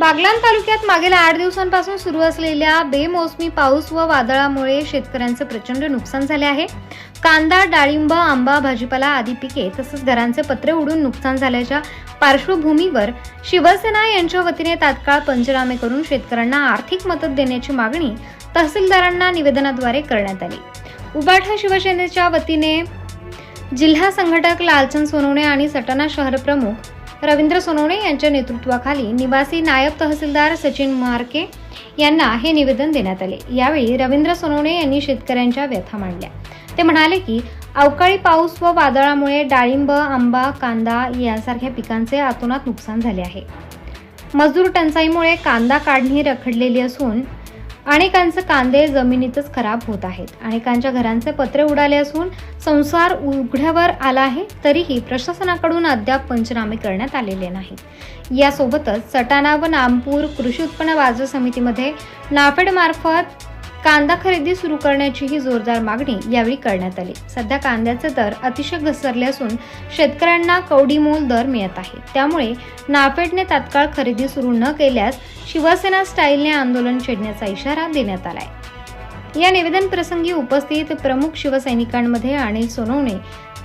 बागलाण तालुक्यात मागील आठ दिवसांपासून सुरू असलेल्या बेमोसमी पाऊस व वादळामुळे शेतकऱ्यांचे प्रचंड नुकसान झाले आहे. कांदा डाळिंब आंबा भाजीपाला आदी पिके तसंच घरांचे पत्रे उडून नुकसान झाल्याच्या पार्श्वभूमीवर शिवसेना यांच्या वतीने तात्काळ पंचनामे करून शेतकऱ्यांना आर्थिक मदत देण्याची मागणी तहसीलदारांना निवेदनाद्वारे करण्यात आली. उबाठा शिवसेनेच्या वतीने जिल्हा संघटक लालचंद सोनवणे आणि सटाणा शहर प्रमुख रवींद्र सोनवणे यांच्या नेतृत्वाखाली निवासी नायब तहसीलदार सचिन मार्के यांना हे निवेदन देण्यात आले. यावेळी रवींद्र सोनवणे यांनी शेतकऱ्यांच्या व्यथा मांडल्या. ते म्हणाले की अवकाळी पाऊस व वादळामुळे डाळिंब आंबा कांदा यासारख्या पिकांचे अतोनात नुकसान झाले आहे. मजूर टंचाईमुळे कांदा काढणी रखडलेली असून अनेकांचे कांदे जमिनीतच खराब होत आहेत. अनेकांच्या घरांचे पत्रे उडाले असून संसार उघड्यावर आला आहे तरीही प्रशासनाकडून अद्याप पंचनामे करण्यात आलेले नाहीत. यासोबतच सटाणा व नामपूर कृषी उत्पन्न बाजार समितीमध्ये नाफेडमार्फत कांदा खरेदी सुरू करण्याचीही जोरदार मागणी यावेळी करण्यात आली. सध्या कांद्याचे दर अतिशय घसरले असून शेतकऱ्यांना कवडीमोल दर मिळत आहे. त्यामुळे नाफेडने तात्काळ खरेदी सुरू न केल्यास शिवसेना स्टाईलने आंदोलन छेडण्याचा इशारा देण्यात आलाय. या निवेदन प्रसंगी उपस्थित प्रमुख शिवसैनिकांमध्ये अनिल सोनवणे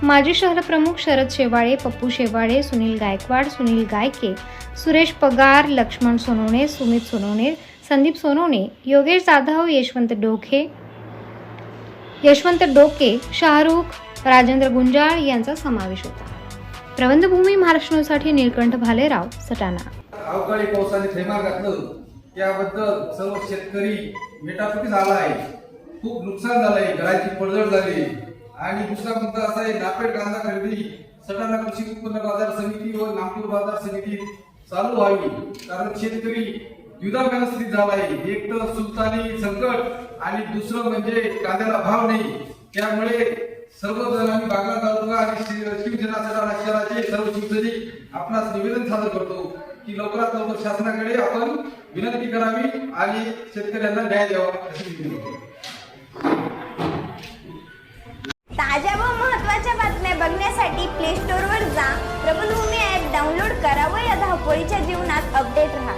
माजी शहर प्रमुख शरद शेवाळे पप्पू शेवाळे सुनील गायकवाड सुनील गायके सुरेश पगार लक्ष्मण सोनवणे सुमित सोनवणे संदीप सोनवणे योगेश जाधव यशवंत डोके यशवंत डोके शाहरुख राजेंद्र गुंजाळ यांचा समावेश होता. प्रबंधभूमी महाराष्ट्रसाठी नीलकंठ भालेराव सटाणा. अवकाळी पावसाने थैमान घातलं त्याबद्दल सर्व शेतकरी मेटाफुटी झाला आहे. खूप नुकसान झालंय घराची पडझड झाली आणि दुसरा मुद्दा असा आहे नापेड कांदा खरेदी. सटाणा कृषी उत्पन्न बाजार समिती व नागपूर बाजार समिती चालू व्हावी. कारण शेतकरी युद्ध झाला आहे एक तर सुलतानी संकट आणि दुसरं म्हणजे कांद्याला भाव नाही. त्यामुळे सर्व जण आम्ही बागला तालुका आणि शिवसेना शहराचे सर्व शिवसैनिक आपणास निवेदन सादर करतो की लवकरात लवकर शासनाकडे आपण विनंती करावी आणि शेतकऱ्यांना न्याय द्यावा अशी विनंती ताज्या व महत्त्वाच्या बातम्या बघण्यासाठी प्ले स्टोर वर जा. प्रबलभूमी ऍप डाउनलोड करा व या धावपळीच्या जीवनात अपडेट राहा.